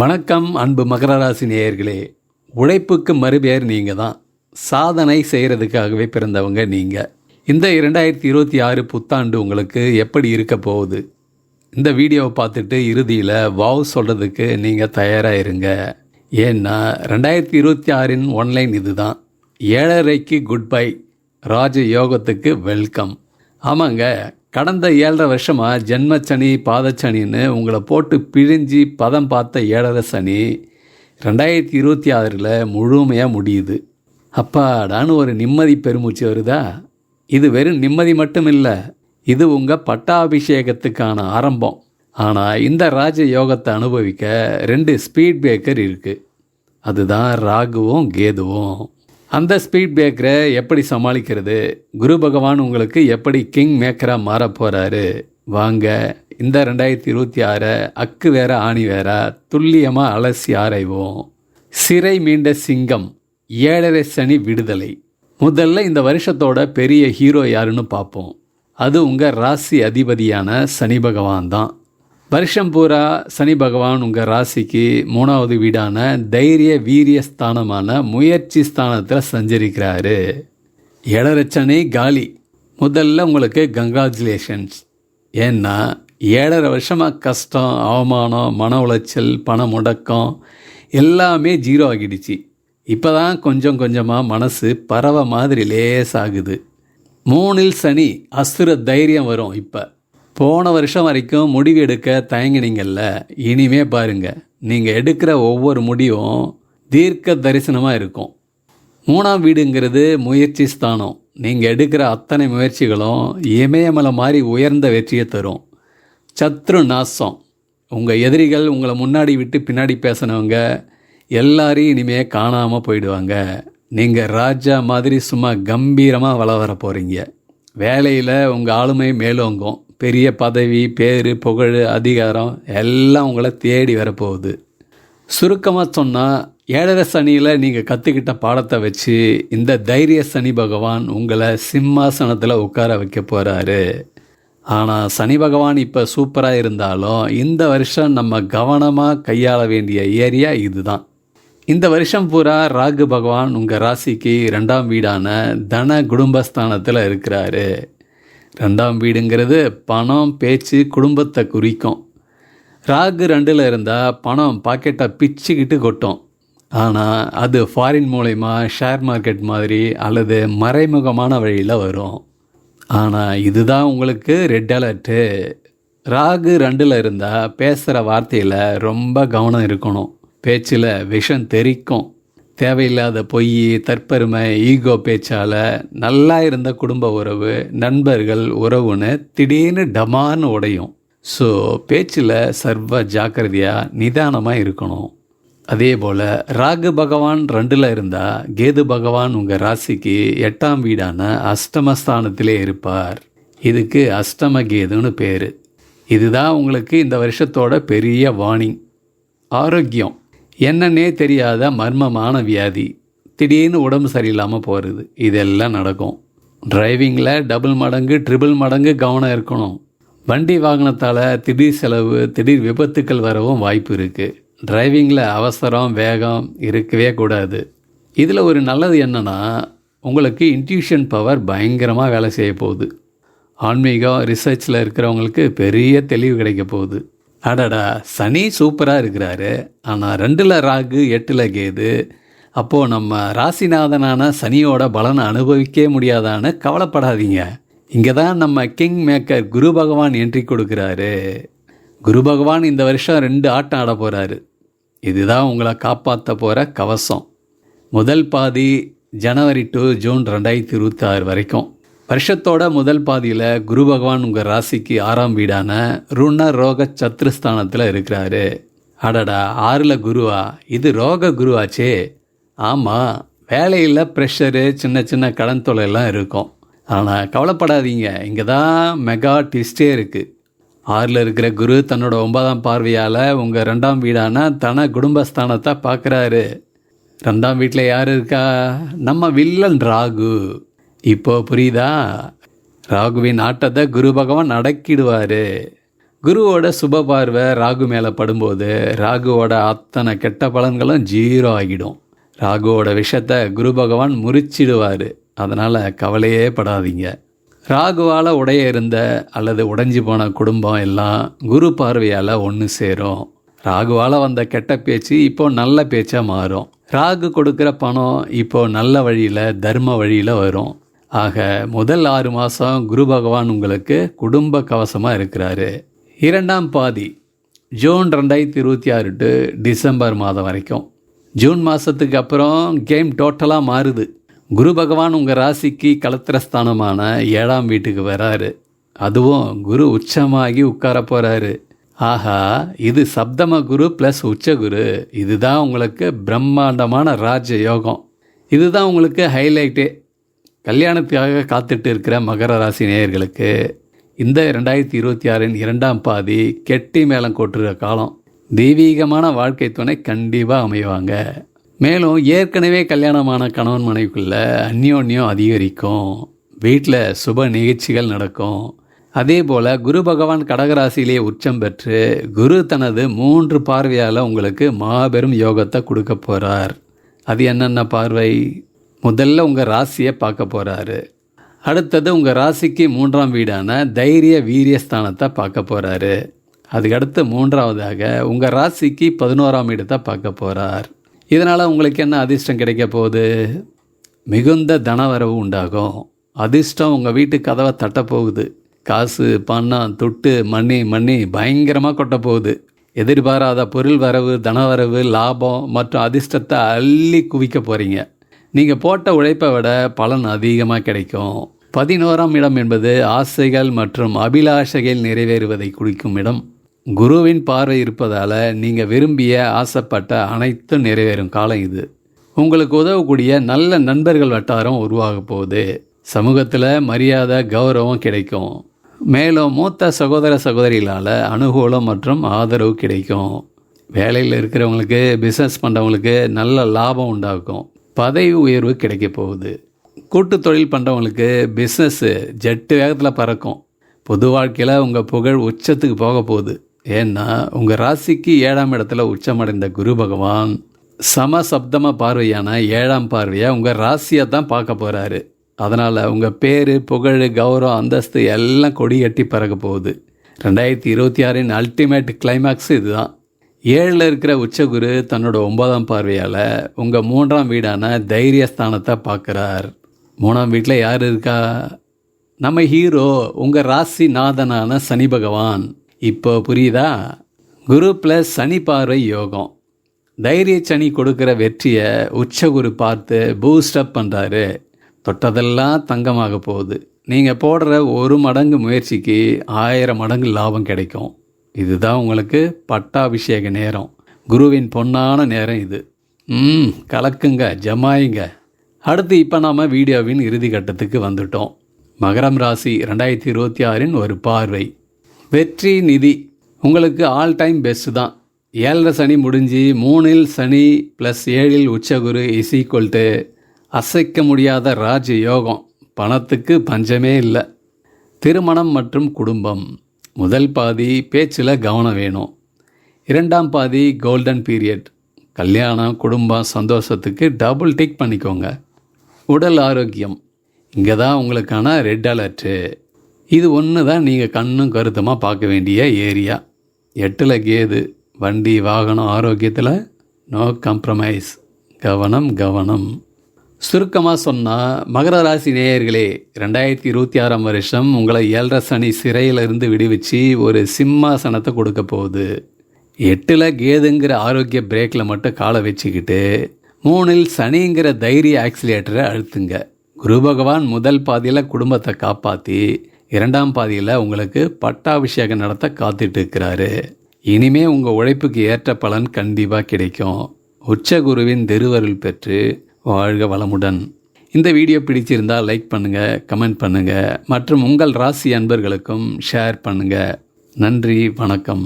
வணக்கம் அன்பு மகர ராசி நேயர்களே. உழைப்புக்கு மறுபெயர் நீங்கள் தான். சாதனை செய்கிறதுக்காகவே பிறந்தவங்க நீங்கள் இந்த இரண்டாயிரத்தி இருபத்தி ஆறு புத்தாண்டு உங்களுக்கு எப்படி இருக்க போகுது? இந்த வீடியோவை பார்த்துட்டு இறுதியில் வாவ் சொல்கிறதுக்கு நீங்கள் தயாராக இருங்க. ஏன்னா ரெண்டாயிரத்தி இருபத்தி ஆறின் ஒன்லைன் இதுதான். ஏழரைக்கு குட் பை ராஜ யோகத்துக்கு வெல்கம் ஆமாங்க கடந்த ஏழரை வருஷமாக ஜென்மச்சனி பாதச்சனின்னு உங்களை போட்டு பிழிஞ்சி பதம் பார்த்த ஏழரை சனி ரெண்டாயிரத்தி இருபத்தி ஆறில் முழுமையாக முடியுது. அப்பாடான்னு ஒரு நிம்மதி பெருமூச்சு வருதா? இது வெறும் நிம்மதி மட்டும் இல்லை இது உங்கள் பட்டாபிஷேகத்துக்கான ஆரம்பம். ஆனால் இந்த ராஜ யோகத்தை அனுபவிக்க ரெண்டு ஸ்பீட் பிரேக்கர் இருக்குது அதுதான் ராகுவும் கேதுவும். அந்த ஸ்பீட் பிரேக்கரை எப்படி சமாளிக்கிறது? குரு பகவான் உங்களுக்கு எப்படி கிங் மேக்கராக மாற போகிறாரு வாங்க இந்த ரெண்டாயிரத்தி இருபத்தி ஆறை அக்கு வேற ஆணி வேற துல்லியமாக அலசி ஆராய்வோம். சிறை மீண்ட சிங்கம் ஏழரை சனி விடுதலை. முதல்ல இந்த வருஷத்தோட பெரிய ஹீரோ யாருன்னு பார்ப்போம். அது உங்கள் ராசி அதிபதியான சனி பகவான் தான். வருஷம் பூரா சனி பகவான் உங்கள் ராசிக்கு மூணாவது வீடான தைரிய வீரிய ஸ்தானமான முயற்சி ஸ்தானத்தில் சஞ்சரிக்கிறாரு. ஏழரச்சனை காலி. முதல்ல உங்களுக்கு கங்க்ராச்சுலேஷன்ஸ் ஏன்னா ஏழரை வருஷமாக கஷ்டம் அவமானம் மன உளைச்சல் பண முடக்கம் எல்லாமே ஜீரோ ஆகிடுச்சு. இப்போ தான் கொஞ்சம் கொஞ்சமாக மனசு பறவை மாதிரி லேசாகுது. மூணில் சனி அசுர தைரியம் வரும் இப்போ. போன வருஷம் வரைக்கும் முடிவு எடுக்க தயங்கினீங்கல்ல? இனிமே பாருங்க. நீங்கள் எடுக்கிற ஒவ்வொரு முடிவும் தீர்க்க தரிசனமாக இருக்கும். மூணாம் வீடுங்கிறது முயற்சி ஸ்தானம். நீங்கள் எடுக்கிற அத்தனை முயற்சிகளும் இமயமலை மாதிரி உயர்ந்த வெற்றியை தரும். சத்ரு நாசம். உங்கள் எதிரிகள் உங்களை முன்னாடி விட்டு பின்னாடி பேசினவங்க எல்லாரையும் இனிமே காணாமல் போயிடுவாங்க. நீங்கள் ராஜா மாதிரி சும்மா கம்பீரமாக வள வர போகிறீங்க வேலையில் உங்கள் ஆளுமை மேலோங்கும். பெரிய பதவி பேர் புகழ் அதிகாரம் எல்லாம் உங்களை தேடி வரப்போகுது. சுருக்கமாக சொன்னால் ஏழரை சனியில் நீங்கள் கற்றுக்கிட்ட பாடத்தை வச்சு இந்த தைரிய சனி பகவான் உங்களை சிம்மாசனத்தில் உட்கார வைக்க போகிறாரு ஆனால் சனி பகவான் இப்போ சூப்பராக இருந்தாலும் இந்த வருஷம் நம்ம கவனமாக கையாள வேண்டிய ஏரியா இதுதான். இந்த வருஷம் பூரா ராகு பகவான் உங்கள் ராசிக்கு ரெண்டாம் வீடான தன குடும்பஸ்தானத்தில் இருக்கிறாரு. ரெண்டாம் வீடுங்கிறது பணம் பேச்சு குடும்பத்தை குறிக்கும். ராகு ரெண்டில் இருந்தால் பணம் பாக்கெட்டை பிச்சுக்கிட்டு கொட்டும். ஆனால் அது ஃபாரின் மூலயமா ஷேர் மார்க்கெட் மாதிரி அல்லது மறைமுகமான வழியில் வரும். ஆனால் இதுதான் உங்களுக்கு ரெட் அலர்ட்டு ராகு ரெண்டில் இருந்தால் பேசுகிற வார்த்தையில் ரொம்ப கவனம் இருக்கணும். பேச்சில் விஷம் தெரிக்கும் தேவையில்லாத பொய் தற்பெருமை ஈகோ பேச்சால் நல்லா இருந்த குடும்ப உறவு நண்பர்கள் உறவுன்னு திடீர்னு டமான்னு உடையும். ஸோ பேச்சில் சர்வ ஜாக்கிரதையாக நிதானமாக இருக்கணும். அதே போல் ராகு பகவான் ரெண்டில் இருந்தால் கேது பகவான் உங்கள் ராசிக்கு எட்டாம் வீடான அஷ்டமஸ்தானத்திலே இருப்பார். இதுக்கு அஷ்டம கேதுன்னு பேர். இதுதான் உங்களுக்கு இந்த வருஷத்தோட பெரிய வார்னிங் ஆரோக்கியம். என்னன்னே தெரியாத மர்மமான வியாதி. திடீர்னு உடம்பு சரியில்லாமல் போகிறது இதெல்லாம் நடக்கும். டிரைவிங்கில் டபுள் மடங்கு ட்ரிபிள் மடங்கு கவனம் இருக்கணும். வண்டி வாகனத்தால் திடீர் செலவு திடீர் விபத்துக்கள் வரவும் வாய்ப்பு இருக்குது டிரைவிங்கில் அவசரம் வேகம் இருக்கவே கூடாது. இதில் ஒரு நல்லது என்னென்னா உங்களுக்கு இன்ட்யூஷன் பவர் பயங்கரமாக வேலை செய்ய போகுது. ஆன்மீகம் ரிசர்ச்சில் இருக்கிறவங்களுக்கு பெரிய தெளிவு கிடைக்க போகுது. அடடா சனி சூப்பராக இருக்கிறாரு. ஆனால் ரெண்டில் ராகு எட்டில் கேது. அப்போது நம்ம ராசிநாதனான சனியோட பலனை அனுபவிக்கவே முடியாதான்னு கவலைப்படாதீங்க. இங்கே தான் நம்ம கிங் மேக்கர் குரு பகவான் என்ட்ரி கொடுக்குறாரு. குரு பகவான் இந்த வருஷம் ரெண்டு ஆட்டம் ஆட போகிறாரு இதுதான் உங்களை காப்பாற்ற போகிற கவசம். முதல் பாதி ஜனவரி டு ஜூன் ரெண்டாயிரத்தி இருபத்தி ஆறு வரைக்கும். வருஷத்தோட முதல் பாதியில் குரு பகவான் உங்கள் ராசிக்கு ஆறாம் வீடான ருண ரோக சத்ருஸ்தானத்தில் இருக்கிறாரு. அடடா ஆறில் குருவா? இது ரோக குருவாச்சே. ஆமாம் வேலையில் ப்ரெஷரு சின்ன சின்ன கடன் தொலைலாம் இருக்கும். ஆனால் கவலைப்படாதீங்க இங்கே தான் மெகா டிஸ்டே இருக்குது ஆறில் இருக்கிற குரு தன்னோட ஒன்பதாம் பார்வையால் உங்கள் ரெண்டாம் வீடான தன குடும்பஸ்தானத்தை பார்க்குறாரு ரெண்டாம் வீட்டில் யார் இருக்கா? நம்ம வில்லன் ராகு. இப்போ புரியுதா? ராகுவின் ஆட்டத்தை குரு பகவான் அடக்கிடுவார். குருவோட சுப பார்வை ராகு மேலே படும்போது ராகுவோட அத்தனை கெட்ட பலன்களும் ஜீரோ ஆகிடும். ராகுவோட விஷத்தை குரு பகவான் முறிச்சிடுவார். அதனால் கவலையே படாதீங்க. ராகுவால் உடைய இருந்த அல்லது உடைஞ்சு போன குடும்பம் எல்லாம் குரு பார்வையால் ஒன்று சேரும். ராகுவால் வந்த கெட்ட பேச்சு இப்போ நல்ல பேச்சாக மாறும். ராகு கொடுக்குற பணம் இப்போ நல்ல வழியில் தர்ம வழியில் வரும். ஆக முதல் ஆறு மாதம் குரு பகவான் உங்களுக்கு குடும்ப கவசமாக இருக்கிறாரு. இரண்டாம் பாதி ஜூன் ரெண்டாயிரத்தி இருபத்தி ஆறு டு டிசம்பர் மாதம் வரைக்கும். ஜூன் மாதத்துக்கு அப்புறம் கேம் டோட்டலாக மாறுது. குரு பகவான் உங்கள் ராசிக்கு கலத்திரஸ்தானமான ஏழாம் வீட்டுக்கு வராரு. அதுவும் குரு உச்சமாகி உட்கார போகிறாரு ஆஹா இது சப்தம குரு ப்ளஸ் உச்சகுரு இதுதான் உங்களுக்கு பிரம்மாண்டமான ராஜ யோகம் இதுதான் உங்களுக்கு ஹைலைட்டே கல்யாணத்துக்காக காத்துட்டு இருக்கிற மகர ராசி நேயர்களுக்கு இந்த ரெண்டாயிரத்தி இருபத்தி ஆறின் இரண்டாம் பாதி கெட்டி மேளம் கொட்டுற காலம். தெய்வீகமான வாழ்க்கை துணை கண்டிப்பாக அமைவாங்க. மேலும் ஏற்கனவே கல்யாணமான கணவன் மனைவிக்குள்ள அந்யோன்யம் அதிகரிக்கும். வீட்டில் சுப நிகழ்ச்சிகள் நடக்கும். அதே போல் குரு பகவான் கடகராசியிலே உச்சம் பெற்று குரு தனது மூன்று பார்வையால் உங்களுக்கு மாபெரும் யோகத்தை கொடுக்க போகிறார் அது என்னென்ன பார்வை? முதல்ல உங்கள் ராசியை பார்க்க போகிறாரு அடுத்தது உங்கள் ராசிக்கு மூன்றாம் வீடான தைரிய வீரியஸ்தானத்தை பார்க்க போகிறாரு அதுக்கடுத்து மூன்றாவதாக உங்கள் ராசிக்கு பதினோராம் இடத்தை பார்க்க போகிறார் இதனால் உங்களுக்கு என்ன அதிர்ஷ்டம் கிடைக்க போகுது? மிகுந்த தனவரவு உண்டாகும். அதிர்ஷ்டம் உங்கள் வீட்டு கதவை தட்டப்போகுது காசு பணம் துட்டு மண்ணி மண்ணி பயங்கரமாக கொட்ட போகுது. எதிர்பாராத பொருள் வரவு தனவரவு லாபம் மற்றும் அதிர்ஷ்டத்தை அள்ளி குவிக்க போகிறீங்க நீங்கள் போட்ட உழைப்பை விட பலன் அதிகமாக கிடைக்கும். பதினோராம் இடம் என்பது ஆசைகள் மற்றும் அபிலாஷைகள் நிறைவேறுவதை குறிக்கும் இடம். குருவின் பார்வை இருப்பதால் நீங்கள் விரும்பிய ஆசைப்பட்ட அனைத்தும் நிறைவேறும் காலம் இது. உங்களுக்கு உதவக்கூடிய நல்ல நண்பர்கள் வட்டாரம் உருவாக போகுது. சமூகத்தில் மரியாதை கௌரவம் கிடைக்கும். மேலும் மூத்த சகோதர சகோதரிகளால் அனுகூலம் மற்றும் ஆதரவு கிடைக்கும். வேலையில் இருக்கிறவங்களுக்கு பிஸ்னஸ் பண்ணுறவங்களுக்கு நல்ல லாபம் உண்டாக்கும் பதவி உயர்வு கிடைக்க போகுது. கூட்டு தொழில் பண்ணுறவங்களுக்கு பிஸ்னஸ்ஸு ஜெட்டு வேகத்தில் பறக்கும். பொது வாழ்க்கையில் உங்கள் புகழ் உச்சத்துக்கு போக போகுது. ஏன்னா உங்கள் ராசிக்கு ஏழாம் இடத்துல உச்சமடைந்த குரு பகவான் சமசப்தமாக பார்வையான ஏழாம் பார்வையை உங்கள் ராசியை தான் பார்க்க போகிறாரு அதனால் உங்கள் பேர் புகழ் கௌரவம் அந்தஸ்து எல்லாம் கொடி கட்டி பறக்க போகுது. ரெண்டாயிரத்தி இருபத்தி ஆறின் அல்டிமேட் கிளைமேக்ஸ் இதுதான். ஏழில் இருக்கிற உச்சகுரு தன்னோட ஒன்பதாம் பார்வையால் உங்கள் மூன்றாம் வீடான தைரியஸ்தானத்தை பார்க்குறார். மூணாம் வீட்டில் யார் இருக்கா? நம்ம ஹீரோ உங்கள் ராசி நாதனான சனி பகவான். இப்போ புரியுதா? குரு ப்ளஸ் சனி பார்வை யோகம். தைரிய சனி கொடுக்குற வெற்றியை உச்சகுரு பார்த்து பூஸ்டப் பண்ணுறாரு தொட்டதெல்லாம் தங்கமாக போகுது. நீங்கள் போடுற ஒரு மடங்கு முயற்சிக்கு ஆயிரம் மடங்கு லாபம் கிடைக்கும். இதுதான் உங்களுக்கு பட்டாபிஷேக நேரம். குருவின் பொன்னான நேரம் இது. ம் கலக்குங்க ஜமாயுங்க. அடுத்து இப்போ நாம் வீடியோவின் இறுதி கட்டத்துக்கு வந்துட்டோம். மகரம் ராசி ரெண்டாயிரத்தி இருபத்தி ஆறின் ஒரு பார்வை. வெற்றி நிதி. உங்களுக்கு ஆல் டைம் பெஸ்ட் தான். ஏழரை சனி முடிஞ்சு மூணில் சனி ப்ளஸ் ஏழில் உச்சகுரு இஸ் ஈக்குவல் டு அசைக்க முடியாத ராஜ யோகம் பணத்துக்கு பஞ்சமே இல்லை. திருமணம் மற்றும் குடும்பம். முதல் பாதி பேச்சில் கவனம் வேணும். இரண்டாம் பாதி கோல்டன் பீரியட் கல்யாணம் குடும்பம் சந்தோஷத்துக்கு டபுள் டிக் பண்ணிக்கோங்க. உடல் ஆரோக்கியம். இங்கே தான் உங்களுக்கான ரெட் அலர்ட்டு இது ஒன்று தான் நீங்கள் கண்ணும் கருத்துமாக பார்க்க வேண்டிய ஏரியா. எட்டில் கேது வண்டி வாகனம் ஆரோக்கியத்தில் நோ கம்ப்ரமைஸ் கவனம் கவனம். சுருக்கமாக சொன்னால் மகர ராசி நேயர்களே ரெண்டாயிரத்தி இருபத்தி ஆறாம் வருஷம் உங்களை ஏழரை சனி சிறையிலிருந்து விடுவிச்சு ஒரு சிம்மாசனத்தை கொடுக்க போகுது. எட்டில் கேதுங்கிற ஆரோக்கிய பிரேக்கில் மட்டும் காலை வச்சுக்கிட்டு மூணில் சனிங்கிற தைரிய ஆக்சிலேட்டரை அழுத்துங்க. குரு பகவான் முதல் பாதியில் குடும்பத்தை காப்பாற்றி இரண்டாம் பாதியில் உங்களுக்கு பட்டாபிஷேகம் நடத்த காத்துட்டு இருக்கிறாரு இனிமே உங்கள் உழைப்புக்கு ஏற்ற பலன் கண்டிப்பாக கிடைக்கும். உச்ச குருவின் திருவருள் பெற்று வாழ்க வளமுடன். இந்த வீடியோ பிடிச்சிருந்தால் லைக் பண்ணுங்கள் கமெண்ட் பண்ணுங்கள் மற்றும் உங்கள் ராசி அன்பர்களுக்கும் ஷேர் பண்ணுங்கள் நன்றி வணக்கம்.